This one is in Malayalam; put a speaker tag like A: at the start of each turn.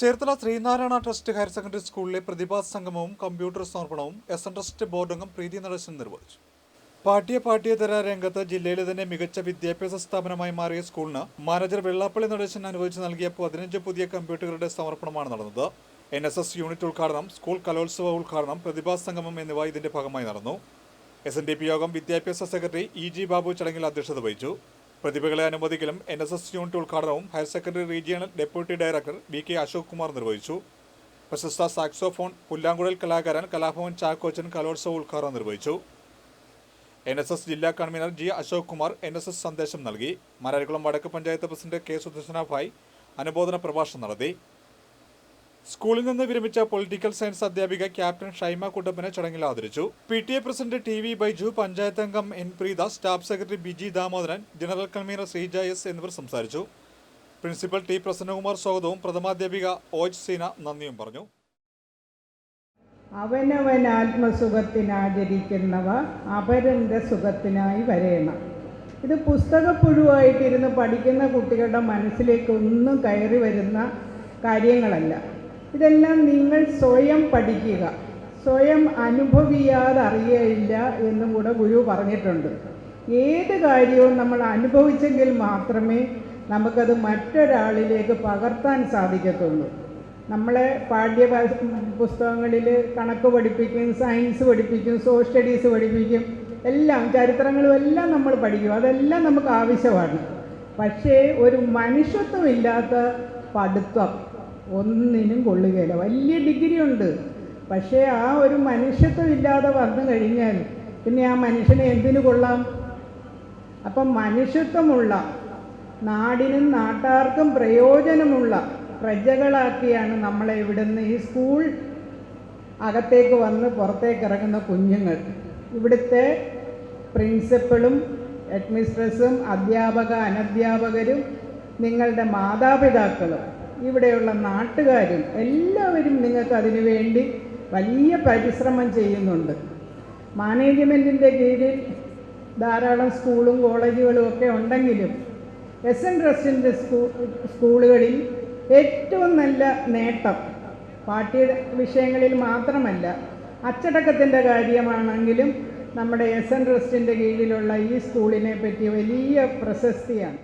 A: Cherthala Sreenarayana trust higher secondary സ്കൂളിലെ പ്രതിഭാ സംഗമവും കമ്പ്യൂട്ടർ സമർപ്പണവും എസ് എൻ ട്രസ്റ്റ് ബോർഡ് അംഗം പ്രീതി നടേശൻ നിർവഹിച്ചു. പാഠ്യ പാഠ്യേതര രംഗത്ത് ജില്ലയിലെ തന്നെ മികച്ച വിദ്യാഭ്യാസ സ്ഥാപനമായി മാറിയ സ്കൂളിന് മാനേജർ വെള്ളാപ്പള്ളി നടേശൻ അനുവദിച്ച് നൽകിയ പതിനഞ്ച് പുതിയ കമ്പ്യൂട്ടറുകളുടെ സമർപ്പണമാണ് നടന്നത്. എൻ എസ് എസ് യൂണിറ്റ് ഉദ്ഘാടനം സ്കൂൾ കലോത്സവ ഉദ്ഘാടനം പ്രതിഭാ സംഗമം എന്നിവ ഇതിന്റെ ഭാഗമായി നടന്നു. എസ് എൻ ഡി പി യോഗം വിദ്യാഭ്യാസ സെക്രട്ടറി ഇ ജി ബാബു ചടങ്ങിൽ അധ്യക്ഷത വഹിച്ചു. പ്രതിഭകളെ അനുമതിക്കലും എൻ എസ് എസ് യൂണിറ്റ് ഉദ്ഘാടനവും higher secondary regional deputy director V K Ashok Kumar നിർവഹിച്ചു. പ്രശസ്ത സാക്സോഫോൺ പുല്ലാങ്കുഴൽ കലാകാരൻ കലാഭവൻ ചാക്കോച്ചൻ കലോത്സവ ഉദ്ഘാടനം നിർവഹിച്ചു. എൻ എസ് എസ് ജില്ലാ convener G Ashok Kumar N S S സന്ദേശം നൽകി. മരാരിക്കുളം വടക്ക് പഞ്ചായത്ത് പ്രസിഡന്റ് കെ സുദർശന ഭായ് അനുബോധന പ്രഭാഷണം നടത്തി. സ്കൂളിൽ നിന്ന് വിരമിച്ച പൊളിറ്റിക്കൽ സയൻസ് അധ്യാപിക ക്യാപ്റ്റൻ ഷൈമ കുട്ടപ്പനെ ചടങ്ങിൽ ആദരിച്ചു. P T A president T V Baiju panchayat അംഗം N Preetha staff secretary Biji Damodaran general convener Sreeja S എന്നിവർ സംസാരിച്ചു. പ്രിൻസിപ്പൽ ടി പ്രസന്നകുമാർ സ്വാഗതവും പ്രഥമാധ്യാപിക ഓജ് സീന നന്ദിയും പറഞ്ഞു.
B: അവനവൻ ആത്മസുഖത്തിനാചരിക്കുന്നവ അപരന്റെ സുഖത്തിനായി വരയണം ഇത് പുസ്തകപ്പുഴുവായിട്ടിരുന്ന് പഠിക്കുന്ന കുട്ടികളുടെ മനസ്സിലേക്ക് ഒന്നും കയറി വരുന്ന കാര്യങ്ങളല്ല. ഇതെല്ലാം നിങ്ങൾ സ്വയം പഠിക്കുക. സ്വയം അനുഭവിയാതെ അറിയയില്ല എന്നും കൂടെ ഗുരു പറഞ്ഞിട്ടുണ്ട്. ഏത് കാര്യവും നമ്മൾ അനുഭവിച്ചെങ്കിൽ മാത്രമേ നമുക്കത് മറ്റൊരാളിലേക്ക് പകർത്താൻ സാധിക്കത്തുള്ളൂ. നമ്മളെ പാഠ്യ പുസ്തകങ്ങളിൽ കണക്ക് പഠിപ്പിക്കും സയൻസ് പഠിപ്പിക്കും സോഷ്യൽ സ്റ്റഡീസ് പഠിപ്പിക്കും എല്ലാം ചരിത്രങ്ങളും എല്ലാം നമ്മൾ പഠിക്കും. അതെല്ലാം നമുക്ക് ആവശ്യമാണ്. പക്ഷേ ഒരു മനുഷ്യത്വമില്ലാത്ത പഠിത്തം ഒന്നിനും കൊള്ളുകയില്ല. വലിയ ഡിഗ്രി ഉണ്ട്. പക്ഷേ ആ ഒരു മനുഷ്യത്വം ഇല്ലാതെ വന്നു കഴിഞ്ഞാൽ പിന്നെ ആ മനുഷ്യനെ എന്തിനു കൊള്ളാം? അപ്പം മനുഷ്യത്വമുള്ള നാടിനും നാട്ടാർക്കും പ്രയോജനമുള്ള പ്രജകളാക്കിയാണ് നമ്മളെ ഇവിടുന്ന് ഈ സ്കൂൾ അകത്തേക്ക് വന്ന് പുറത്തേക്ക് ഇറങ്ങുന്ന കുഞ്ഞുങ്ങൾ. ഇവിടുത്തെ പ്രിൻസിപ്പളും ഹെഡ്മിസ്ട്രസും അധ്യാപക അനധ്യാപകരും നിങ്ങളുടെ മാതാപിതാക്കളും ഇവിടെയുള്ള നാട്ടുകാരും എല്ലാവരും നിങ്ങൾക്ക് അതിനു വേണ്ടി വലിയ പരിശ്രമം ചെയ്യുന്നുണ്ട്. മാനേജ്മെന്റിന്റെ കീഴിൽ ധാരാളം സ്കൂളും കോളേജുകളും ഒക്കെ ഉണ്ടെങ്കിലും എസ് എൻ ട്രസ്റ്റിന്റെ സ്കൂ സ്കൂളുകളിൽ ഏറ്റവും നല്ല നേട്ടം പാഠ്യ വിഷയങ്ങളിൽ മാത്രമല്ല അച്ചടക്കത്തിന്റെ കാര്യമാണെങ്കിലും നമ്മുടെ എസ് എൻ ട്രസ്റ്റിന്റെ കീഴിലുള്ള ഈ സ്കൂളിനെ പറ്റി വലിയ പ്രശസ്തിയാണ്.